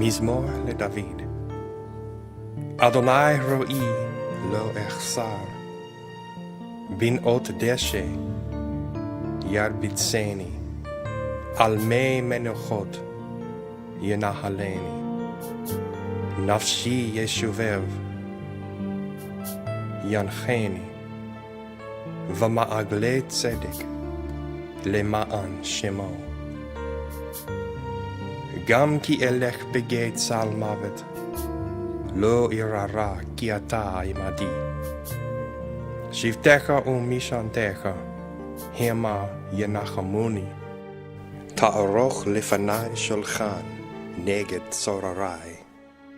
מזמור לדוד. אדוני רואי לא אחסר, בנאות דשא ירביצני, על מי מנוחות ינהלני. נפשי ישובב, ינחני, ומעגלי צדק למען שמו. גם כי אלך בגיא צל מוות, לא אירא רע, כי אתה עמדי. שבטך ומשענתך, המה ינחמוני. תערוך לפני שולחן נגד צורריי.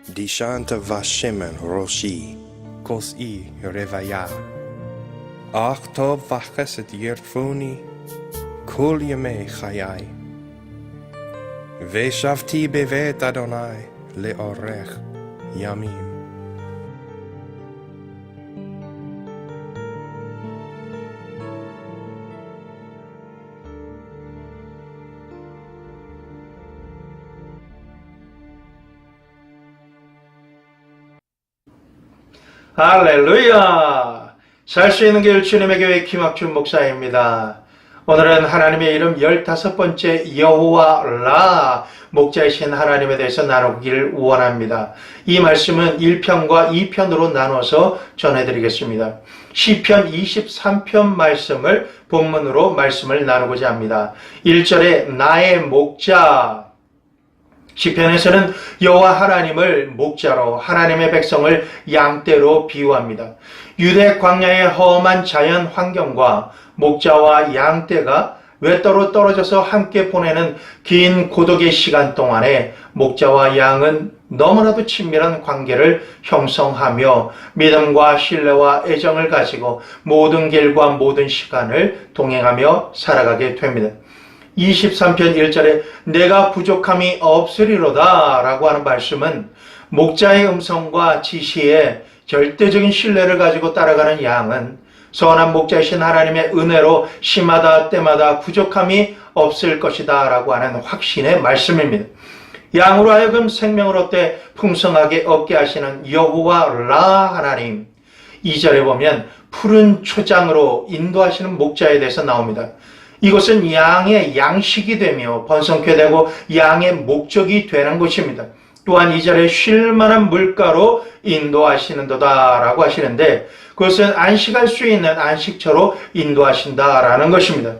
דשנת ושמן ראשי, כוסאי רוויה. אך טוב וחסד ירדפוני כל ימי חיי. וישבתי בבית אדוני לאורך ימים. 할렐루야! 살 수 있는 길 주님의 교회 김학준 목사입니다. 오늘은 하나님의 이름 15번째 여호와 라 목자이신 하나님에 대해서 나누기를 원합니다. 이 말씀은 1편과 2편으로 나눠서 전해드리겠습니다. 시편 23편 말씀을 본문으로 말씀을 나누고자 합니다. 1절에 나의 목자 시편에서는 여호와 하나님을 목자로 하나님의 백성을 양떼로 비유합니다. 유대 광야의 험한 자연 환경과 목자와 양떼가 외따로 떨어져서 함께 보내는 긴 고독의 시간 동안에 목자와 양은 너무나도 친밀한 관계를 형성하며 믿음과 신뢰와 애정을 가지고 모든 길과 모든 시간을 동행하며 살아가게 됩니다. 23편 1절에 내가 부족함이 없으리로다 라고 하는 말씀은 목자의 음성과 지시에 절대적인 신뢰를 가지고 따라가는 양은 선한 목자이신 하나님의 은혜로 심하다 때마다 부족함이 없을 것이다 라고 하는 확신의 말씀입니다. 양으로 하여금 생명을 얻되 풍성하게 얻게 하시는 여호와 라 하나님 2절에 보면 푸른 초장으로 인도하시는 목자에 대해서 나옵니다. 이것은 양의 양식이 되며 번성케 되고 양의 목적이 되는 것입니다. 또한 이 자리에 쉴만한 물가로 인도하시는도다라고 하시는데 그것은 안식할 수 있는 안식처로 인도하신다라는 것입니다.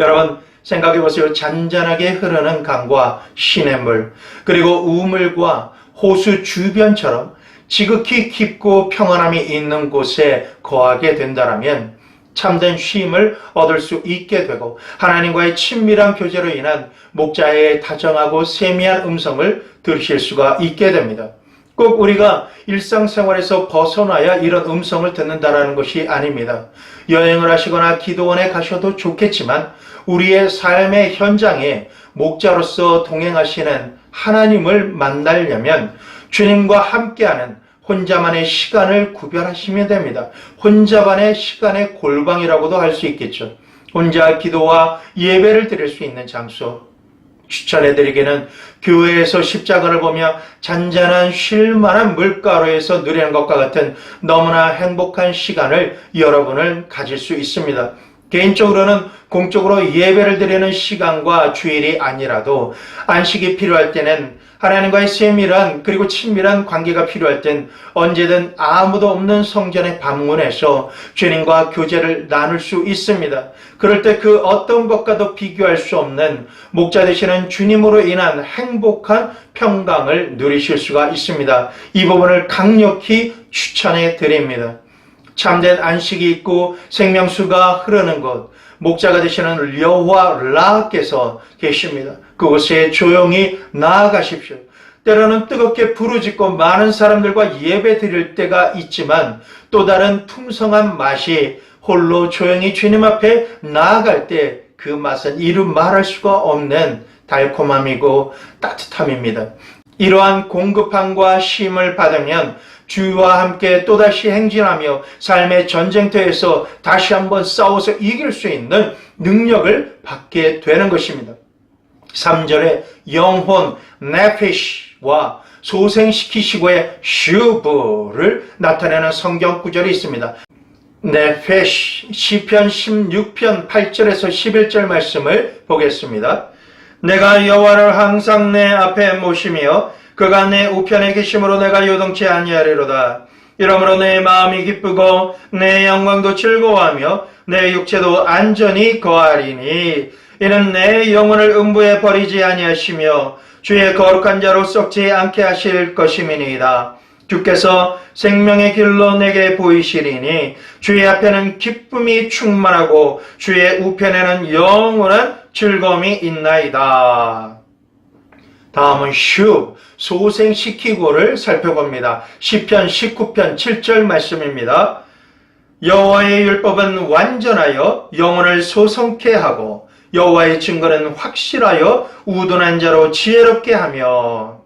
여러분 생각해 보세요. 잔잔하게 흐르는 강과 시냇물 그리고 우물과 호수 주변처럼 지극히 깊고 평안함이 있는 곳에 거하게 된다라면 참된 쉼을 얻을 수 있게 되고 하나님과의 친밀한 교제로 인한 목자의 다정하고 세미한 음성을 들으실 수가 있게 됩니다. 꼭 우리가 일상생활에서 벗어나야 이런 음성을 듣는다라는 것이 아닙니다. 여행을 하시거나 기도원에 가셔도 좋겠지만 우리의 삶의 현장에 목자로서 동행하시는 하나님을 만나려면 주님과 함께하는 혼자만의 시간을 구별하시면 됩니다. 혼자만의 시간의 골방이라고도 할 수 있겠죠. 혼자 기도와 예배를 드릴 수 있는 장소. 추천해드리기는 교회에서 십자가를 보며 잔잔한 쉴만한 물가로에서 누리는 것과 같은 너무나 행복한 시간을 여러분을 가질 수 있습니다. 개인적으로는 공적으로 예배를 드리는 시간과 주일이 아니라도 안식이 필요할 때는 하나님과의 세밀한 그리고 친밀한 관계가 필요할 땐 언제든 아무도 없는 성전에 방문해서 주님과 교제를 나눌 수 있습니다. 그럴 때 그 어떤 것과도 비교할 수 없는 목자 되시는 주님으로 인한 행복한 평강을 누리실 수가 있습니다. 이 부분을 강력히 추천해 드립니다. 참된 안식이 있고 생명수가 흐르는 곳, 목자가 되시는 여호와 라께서 계십니다. 그곳에 조용히 나아가십시오. 때로는 뜨겁게 부르짖고 많은 사람들과 예배 드릴 때가 있지만 또 다른 풍성한 맛이 홀로 조용히 주님 앞에 나아갈 때 그 맛은 이루 말할 수가 없는 달콤함이고 따뜻함입니다. 이러한 공급함과 쉼을 받으면 주와 함께 또다시 행진하며 삶의 전쟁터에서 다시 한번 싸워서 이길 수 있는 능력을 받게 되는 것입니다. 3절에 영혼, 네피시 와 소생시키시고의 슈브를 나타내는 성경 구절이 있습니다. 네페시 시편 16편 8절에서 11절 말씀을 보겠습니다. 내가 여호와를 항상 내 앞에 모시며 그가 내 우편에 계심으로 내가 요동치 아니하리로다. 이러므로 내 마음이 기쁘고 내 영광도 즐거워하며 내 육체도 안전히 거하리니 이는 내 영혼을 음부에 버리지 아니하시며 주의 거룩한 자로 썩지 않게 하실 것임이니이다. 주께서 생명의 길로 내게 보이시리니 주의 앞에는 기쁨이 충만하고 주의 우편에는 영원한 즐거움이 있나이다. 다음은 슈 소생시키고를 살펴봅니다. 시편 19편 7절 말씀입니다. 여호와의 율법은 완전하여 영혼을 소성케 하고 여호와의 증거는 확실하여 우둔한 자로 지혜롭게 하며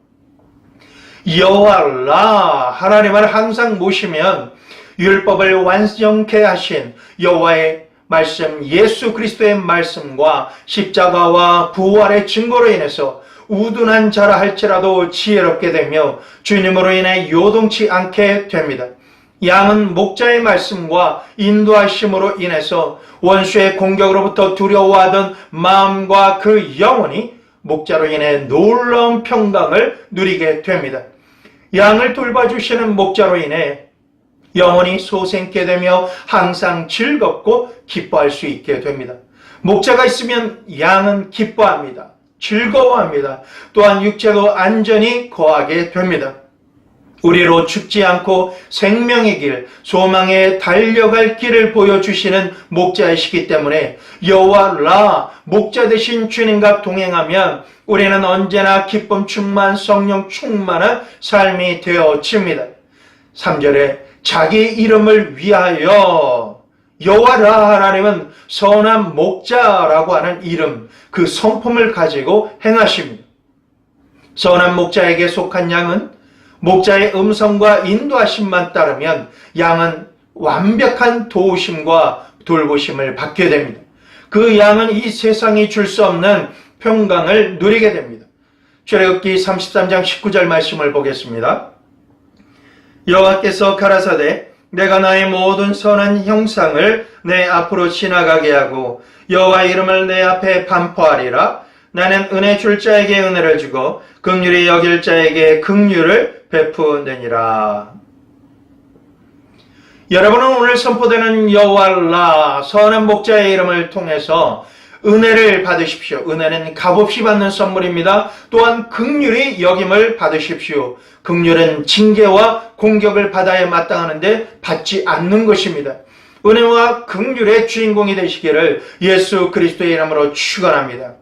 여호와라 하나님을 항상 모시면 율법을 완성케 하신 여호와의 말씀 예수 그리스도의 말씀과 십자가와 부활의 증거로 인해서 우둔한 자라 할지라도 지혜롭게 되며 주님으로 인해 요동치 않게 됩니다. 양은 목자의 말씀과 인도하심으로 인해서 원수의 공격으로부터 두려워하던 마음과 그 영혼이 목자로 인해 놀라운 평강을 누리게 됩니다. 양을 돌봐주시는 목자로 인해 영혼이 소생케 되며 항상 즐겁고 기뻐할 수 있게 됩니다. 목자가 있으면 양은 기뻐합니다. 즐거워합니다. 또한 육체도 안전히 거하게 됩니다. 우리로 죽지 않고 생명의 길, 소망에 달려갈 길을 보여주시는 목자이시기 때문에 여호와 라 목자 되신 주님과 동행하면 우리는 언제나 기쁨 충만 성령 충만한 삶이 되어집니다. 3절에 자기 이름을 위하여 여호와 라 하나님은 선한 목자라고 하는 이름 그 성품을 가지고 행하십니다. 선한 목자에게 속한 양은 목자의 음성과 인도하심만 따르면 양은 완벽한 도우심과 돌보심을 받게 됩니다. 그 양은 이 세상이 줄 수 없는 평강을 누리게 됩니다. 출애굽기 33장 19절 말씀을 보겠습니다. 여호와께서 가라사대 내가 나의 모든 선한 형상을 내 앞으로 지나가게 하고 여호와의 이름을 내 앞에 반포하리라 나는 은혜 줄 자에게 은혜를 주고 긍휼히 여길 자에게 긍휼을 베푸느니라 여러분은 오늘 선포되는 여호와라 선한 목자의 이름을 통해서 은혜를 받으십시오. 은혜는 값없이 받는 선물입니다. 또한 극률이 여김을 받으십시오. 극률은 징계와 공격을 받아야 마땅하는데 받지 않는 것입니다. 은혜와 극률의 주인공이 되시기를 예수 그리스도의 이름으로 축원합니다.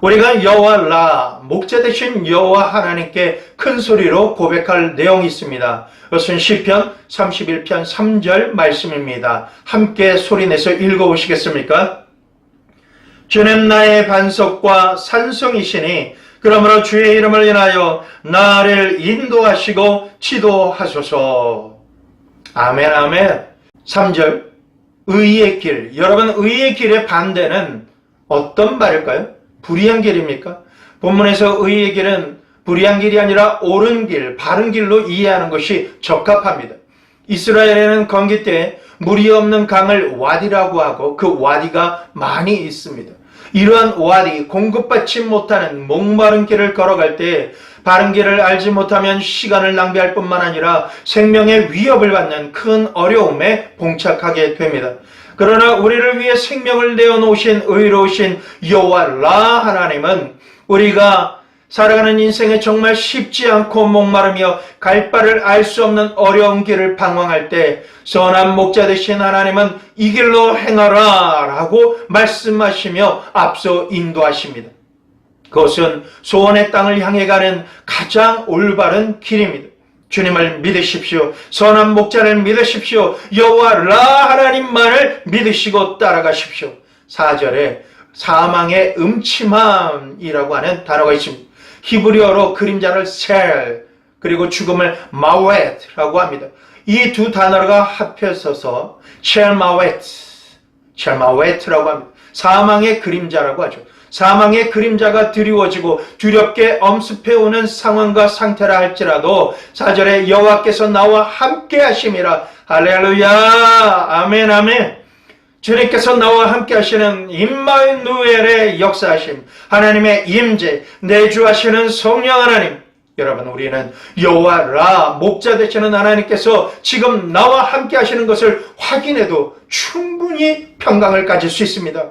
우리가 여호와 라 목자 되신 여호와 하나님께 큰 소리로 고백할 내용이 있습니다. 그것은 시편 31편 3절 말씀입니다. 함께 소리내서 읽어보시겠습니까? 주는 나의 반석과 산성이시니 그러므로 주의 이름을 인하여 나를 인도하시고 지도하소서. 아멘 아멘. 3절 의의 길. 여러분 의의 길의 반대는 어떤 말일까요? 불의한 길입니까? 본문에서 의의 길은 불의한 길이 아니라 옳은 길, 바른 길로 이해하는 것이 적합합니다. 이스라엘에는 건기 때 물이 없는 강을 와디라고 하고 그 와디가 많이 있습니다. 이러한 와디, 공급받지 못하는 목마른 길을 걸어갈 때 바른 길을 알지 못하면 시간을 낭비할 뿐만 아니라 생명의 위협을 받는 큰 어려움에 봉착하게 됩니다. 그러나 우리를 위해 생명을 내어놓으신 의로우신 여호와 라 하나님은 우리가 살아가는 인생에 정말 쉽지 않고 목마르며 갈 바를 알 수 없는 어려운 길을 방황할 때 선한 목자 되신 하나님은 이 길로 행하라 라고 말씀하시며 앞서 인도하십니다. 그것은 소원의 땅을 향해 가는 가장 올바른 길입니다. 주님을 믿으십시오. 선한 목자를 믿으십시오. 여호와 라 하나님만을 믿으시고 따라가십시오. 4절에 사망의 음침함이라고 하는 단어가 있습니다. 히브리어로 그림자를 셀 그리고 죽음을 마웨트라고 합니다. 이 두 단어가 합해서서 첼마웨트, 첼마웨트라고 합니다. 사망의 그림자라고 하죠. 사망의 그림자가 드리워지고 두렵게 엄습해오는 상황과 상태라 할지라도 사절에 여호와께서 나와 함께 하심이라 할렐루야 아멘 아멘 주님께서 나와 함께 하시는 임마누엘의 역사하심 하나님의 임재 내주하시는 성령 하나님 여러분 우리는 여호와 라 목자 되시는 하나님께서 지금 나와 함께 하시는 것을 확인해도 충분히 평강을 가질 수 있습니다.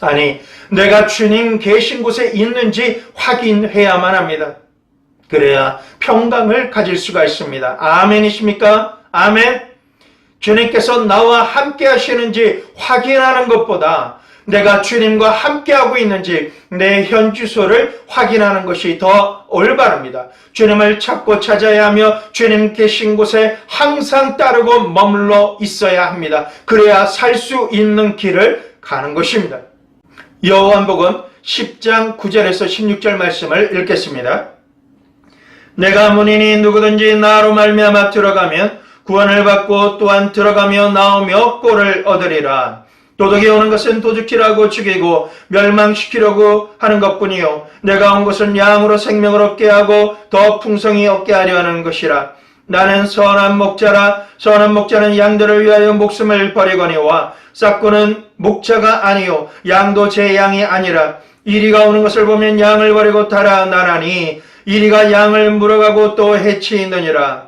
아니 내가 주님 계신 곳에 있는지 확인해야만 합니다. 그래야 평강을 가질 수가 있습니다. 아멘이십니까? 아멘. 주님께서 나와 함께 하시는지 확인하는 것보다 내가 주님과 함께하고 있는지 내 현 주소를 확인하는 것이 더 올바릅니다. 주님을 찾고 찾아야 하며 주님 계신 곳에 항상 따르고 머물러 있어야 합니다. 그래야 살 수 있는 길을 가는 것입니다. 여호와복음 10장 9절에서 16절 말씀을 읽겠습니다. 내가 문이니 누구든지 나로 말미암아 들어가면 구원을 받고 또한 들어가며 나오며 꼴을 얻으리라. 도둑이 오는 것은 도둑질하고 죽이고 멸망시키려고 하는 것뿐이요 내가 온 것은 양으로 생명을 얻게 하고 더 풍성히 얻게 하려 하는 것이라. 나는 선한 목자라 선한 목자는 양들을 위하여 목숨을 버리거니와 싹구는 목자가 아니요 양도 제 양이 아니라 이리가 오는 것을 보면 양을 버리고 달아나나니 이리가 양을 물어가고 또 해치느니라.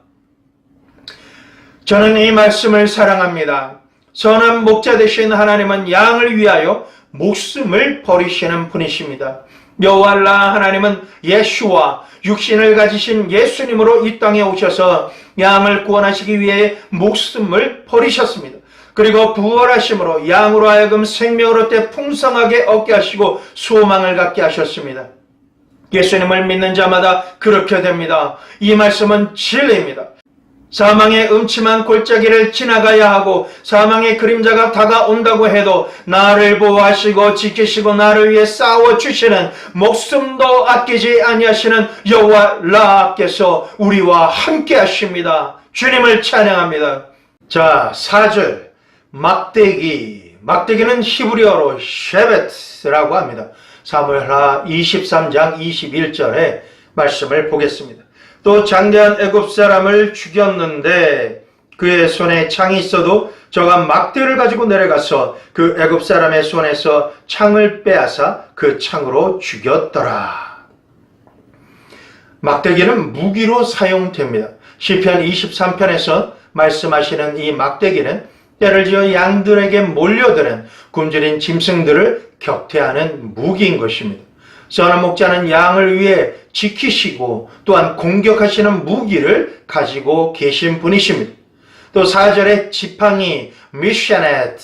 저는 이 말씀을 사랑합니다. 선한 목자 되신 하나님은 양을 위하여 목숨을 버리시는 분이십니다. 여호와라 하나님은 예수와 육신을 가지신 예수님으로 이 땅에 오셔서 양을 구원하시기 위해 목숨을 버리셨습니다. 그리고 부활하심으로 양으로 하여금 생명을 얻되 풍성하게 얻게 하시고 소망을 갖게 하셨습니다. 예수님을 믿는 자마다 그렇게 됩니다. 이 말씀은 진리입니다. 사망의 음침한 골짜기를 지나가야 하고 사망의 그림자가 다가온다고 해도 나를 보호하시고 지키시고 나를 위해 싸워 주시는 목숨도 아끼지 아니하시는 여호와 라께서 우리와 함께 하십니다. 주님을 찬양합니다. 자, 4절 막대기 막대기는 히브리어로 쉐베트라고 합니다. 사무엘하 23장 21절의 말씀을 보겠습니다. 또 장대한 애굽 사람을 죽였는데 그의 손에 창이 있어도 저가 막대를 가지고 내려가서 그 애굽 사람의 손에서 창을 빼앗아 그 창으로 죽였더라. 막대기는 무기로 사용됩니다. 시편 23편에서 말씀하시는 이 막대기는 때를 지어 양들에게 몰려드는 굶주린 짐승들을 격퇴하는 무기인 것입니다. 선한 목자는 양을 위해 지키시고 또한 공격하시는 무기를 가지고 계신 분이십니다. 또 4절에 지팡이 미샤넷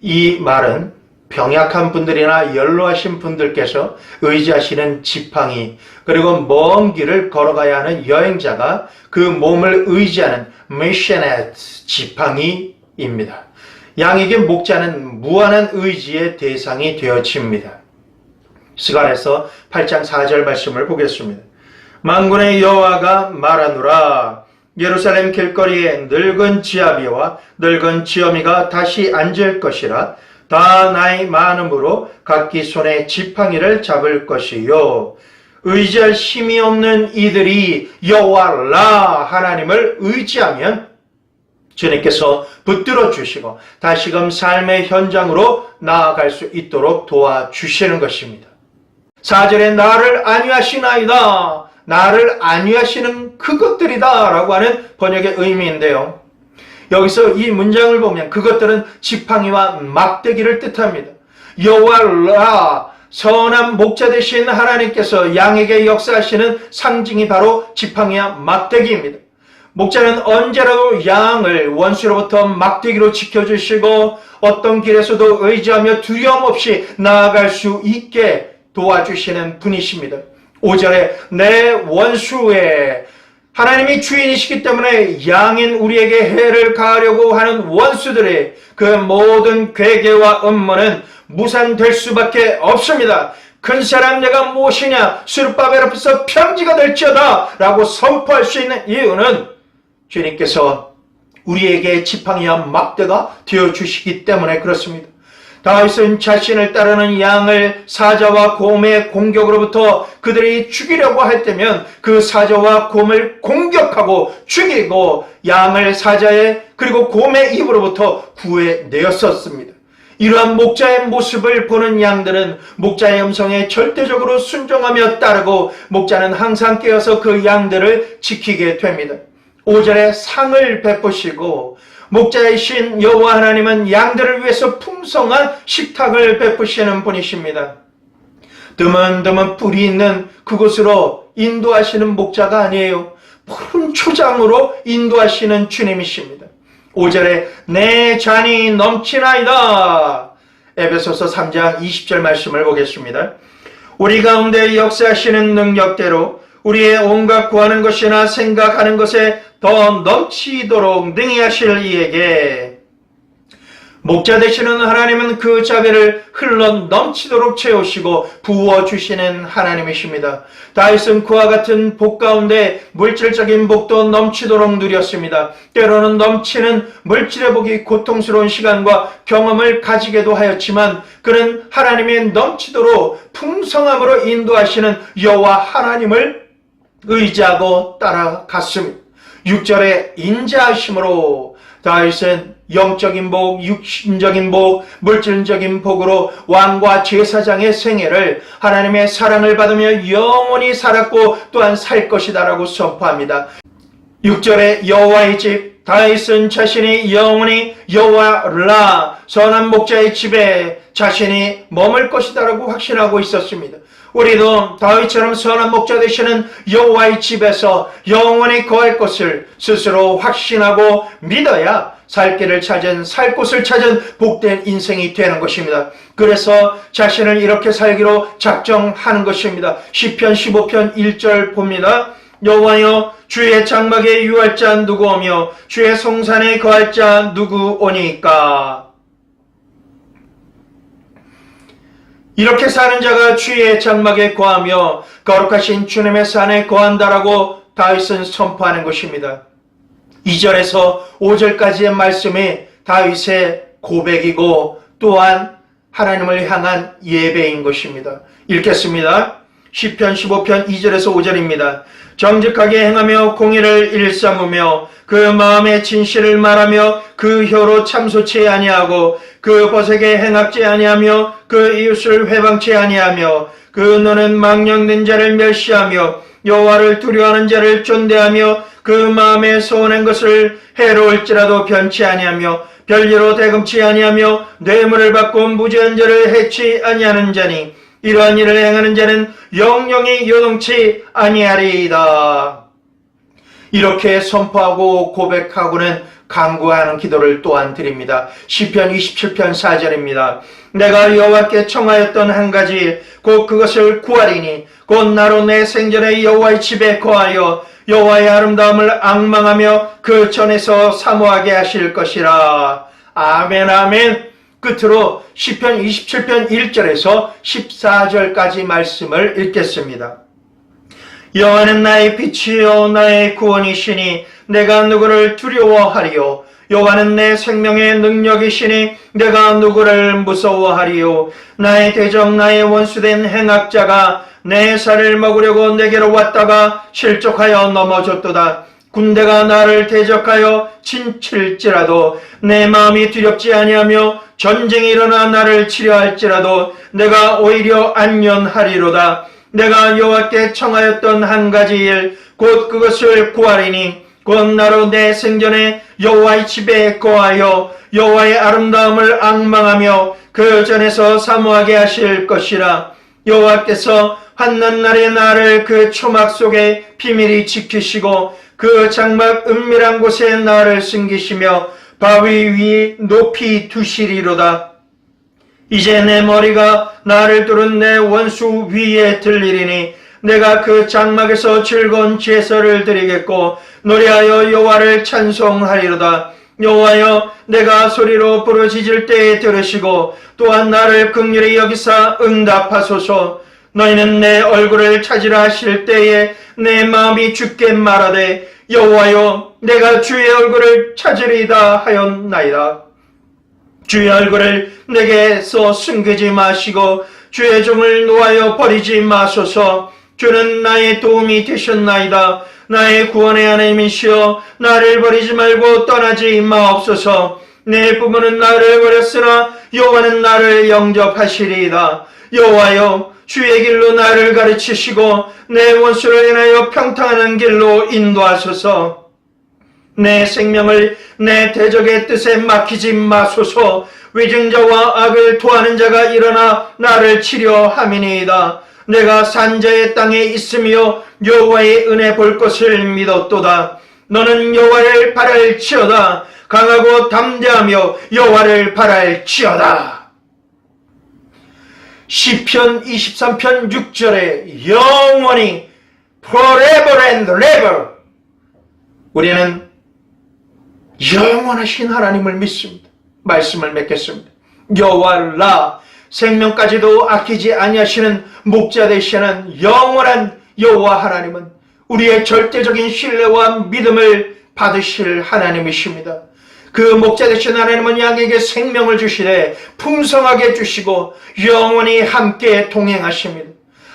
이 말은 병약한 분들이나 연로하신 분들께서 의지하시는 지팡이 그리고 먼 길을 걸어가야 하는 여행자가 그 몸을 의지하는 미샤넷 지팡이입니다. 양에게 목자는 무한한 의지의 대상이 되어집니다. 스갈에서 8장 4절 말씀을 보겠습니다. 만군의 여호와가 말하노라 예루살렘 길거리에 늙은 지아비와 늙은 지어미가 다시 앉을 것이라 다 나이 많음으로 각기 손에 지팡이를 잡을 것이요 의지할 힘이 없는 이들이 여호와 라 하나님을 의지하면 주님께서 붙들어 주시고 다시금 삶의 현장으로 나아갈 수 있도록 도와주시는 것입니다. 4절에 나를 안위하시나이다. 나를 안위하시는 그것들이다. 라고 하는 번역의 의미인데요. 여기서 이 문장을 보면 그것들은 지팡이와 막대기를 뜻합니다. 여호와 라 선한 목자 되신 하나님께서 양에게 역사하시는 상징이 바로 지팡이와 막대기입니다. 목자는 언제라도 양을 원수로부터 막대기로 지켜주시고 어떤 길에서도 의지하며 두려움 없이 나아갈 수 있게 도와주시는 분이십니다. 5절에 내 원수의 하나님이 주인이시기 때문에 양인 우리에게 해를 가하려고 하는 원수들의 그 모든 괴계와 음모는 무산될 수밖에 없습니다. 큰 사람 내가 무엇이냐 수르바벨 앞에서 평지가 될지어다 라고 선포할 수 있는 이유는 주님께서 우리에게 지팡이와 막대가 되어주시기 때문에 그렇습니다. 다윗은 자신을 따르는 양을 사자와 곰의 공격으로부터 그들이 죽이려고 할 때면 그 사자와 곰을 공격하고 죽이고 양을 사자의 그리고 곰의 입으로부터 구해내었었습니다. 이러한 목자의 모습을 보는 양들은 목자의 음성에 절대적으로 순종하며 따르고 목자는 항상 깨어서 그 양들을 지키게 됩니다. 5절에 상을 베푸시고 목자이신 여호와 하나님은 양들을 위해서 풍성한 식탁을 베푸시는 분이십니다. 드문드문 뿔이 있는 그곳으로 인도하시는 목자가 아니에요. 푸른 초장으로 인도하시는 주님이십니다. 5절에 내 잔이 넘치나이다. 에베소서 3장 20절 말씀을 보겠습니다. 우리 가운데 역사하시는 능력대로 우리의 온갖 구하는 것이나 생각하는 것에 더 넘치도록 능히 하실 이에게 목자 되시는 하나님은 그 자비를 흘러 넘치도록 채우시고 부어 주시는 하나님이십니다. 다윗은 그와 같은 복 가운데 물질적인 복도 넘치도록 누렸습니다. 때로는 넘치는 물질의 복이 고통스러운 시간과 경험을 가지게도 하였지만 그는 하나님의 넘치도록 풍성함으로 인도하시는 여호와 하나님을 의지하고 따라갔습니다. 6절에 인자하심으로 다윗은 영적인 복, 육신적인 복, 물질적인 복으로 왕과 제사장의 생애를 하나님의 사랑을 받으며 영원히 살았고 또한 살 것이다라고 선포합니다. 6절에 여호와의 집 다윗은 자신이 영원히 여호와 라 선한 목자의 집에 자신이 머물 것이다라고 확신하고 있었습니다. 우리도 다윗처럼 선한 목자 되시는 여호와의 집에서 영원히 거할 것을 스스로 확신하고 믿어야 살 길을 찾은 살 곳을 찾은 복된 인생이 되는 것입니다. 그래서 자신을 이렇게 살기로 작정하는 것입니다. 시편 15편 1절 봅니다. 여호와여 주의 장막에 유할 자 누구 오며 주의 성산에 거할 자 누구 오니까 이렇게 사는 자가 주의 장막에 거하며 거룩하신 주님의 산에 거한다라고 다윗은 선포하는 것입니다. 2절에서 5절까지의 말씀이 다윗의 고백이고 또한 하나님을 향한 예배인 것입니다. 읽겠습니다. 10편 15편 2절에서 5절입니다. 정직하게 행하며 공의를 일삼으며 그 마음의 진실을 말하며 그 혀로 참소치 아니하고 그 벗에게 행악지 아니하며 그 이웃을 회방치 아니하며 그 너는 망령된 자를 멸시하며 여호와를 두려워하는 자를 존대하며 그 마음에 소원한 것을 해로울지라도 변치 아니하며 별리로 대금치 아니하며 뇌물을 받고 무죄한 자를 해치 아니하는 자니 이러한 일을 행하는 자는 영영이 요동치 아니하리이다. 이렇게 선포하고 고백하고는 강구하는 기도를 또한 드립니다. 시편 27편 4절입니다. 내가 여호와께 청하였던 한 가지 곧 그것을 구하리니 곧 나로 내 생전에 여호와의 집에 거하여 여호와의 아름다움을 악망하며 그 전에서 사모하게 하실 것이라. 아멘 아멘. 끝으로 시편 27편 1절에서 14절까지 말씀을 읽겠습니다. 여호와는 나의 빛이요 나의 구원이시니 내가 누구를 두려워하리요? 여호와는 내 생명의 능력이시니 내가 누구를 무서워하리요? 나의 대적 나의 원수된 행악자가 내 살을 먹으려고 내게로 왔다가 실족하여 넘어졌도다. 군대가 나를 대적하여 친칠지라도 내 마음이 두렵지 아니하며 전쟁이 일어나 나를 치려 할지라도 내가 오히려 안연하리로다 내가 여호와께 청하였던 한 가지 일 곧 그것을 구하리니 곧 나로 내 생전에 여호와의 집에 거하여 여호와의 아름다움을 악망하며 그 전에서 사모하게 하실 것이라. 여호와께서 환난 날에 나를 그 초막 속에 비밀히 지키시고 그 장막 은밀한 곳에 나를 숨기시며 바위 위 높이 두시리로다 이제 내 머리가 나를 뚫은 내 원수 위에 들리리니 내가 그 장막에서 즐거운 제사를 드리겠고 노래하여 여호와를 찬송하리로다. 여호와여 내가 소리로 부르짖을 때에 들으시고 또한 나를 극률히 여기사 응답하소서. 너희는 내 얼굴을 찾으라 하실 때에 내 마음이 죽게 말하되 여호와여 내가 주의 얼굴을 찾으리이다 하였나이다 주의 얼굴을 내게서 숨기지 마시고 주의 종을 놓아여 버리지 마소서. 주는 나의 도움이 되셨나이다. 나의 구원의 하나님이시여 나를 버리지 말고 떠나지 마옵소서. 내 부모는 나를 버렸으나 여호와는 나를 영접하시리이다. 여호와여 주의 길로 나를 가르치시고 내 원수를 인하여 평탄하는 길로 인도하소서 내 생명을 내 대적의 뜻에 맡기지 마소서. 위증자와 악을 토하는 자가 일어나 나를 치료함이니이다. 내가 산자의 땅에 있으며 여호와의 은혜 볼 것을 믿었도다. 너는 여호와를 바랄지어다. 강하고 담대하며 여호와를 바랄지어다. 시편 23편 6절에 영원히 forever and ever 우리는 영원하신 하나님을 믿습니다. 말씀을 맺겠습니다. 여호와라 생명까지도 아끼지 아니하시는 목자 되시는 영원한 여호와 하나님은 우리의 절대적인 신뢰와 믿음을 받으실 하나님이십니다. 그 목자 되신 하나님은 양에게 생명을 주시되 풍성하게 주시고 영원히 함께 동행하십니다.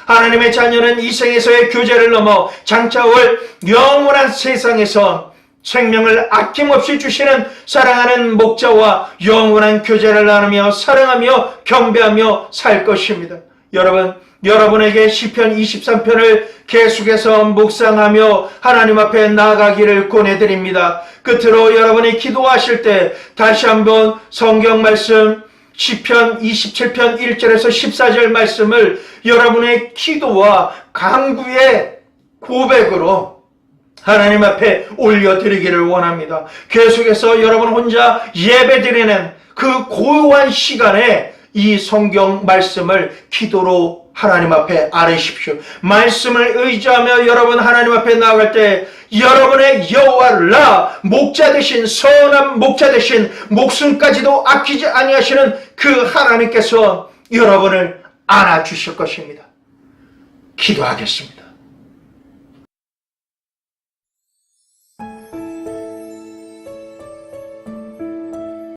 하나님의 자녀는 이 생에서의 교제를 넘어 장차 올 영원한 세상에서 생명을 아낌없이 주시는 사랑하는 목자와 영원한 교제를 나누며 사랑하며 경배하며 살 것입니다. 여러분, 여러분에게 시편 23편을 계속해서 묵상하며 하나님 앞에 나아가기를 권해드립니다. 끝으로 여러분이 기도하실 때 다시 한번 성경 말씀 시편 27편 1절에서 14절 말씀을 여러분의 기도와 강구의 고백으로 하나님 앞에 올려드리기를 원합니다. 계속해서 여러분 혼자 예배드리는 그 고요한 시간에 이 성경 말씀을 기도로 하나님 앞에 아뢰십시오. 말씀을 의지하며 여러분 하나님 앞에 나아갈 때 여러분의 여호와라 목자 되신 선한 목자 되신 목숨까지도 아끼지 아니하시는 그 하나님께서 여러분을 안아 주실 것입니다. 기도하겠습니다.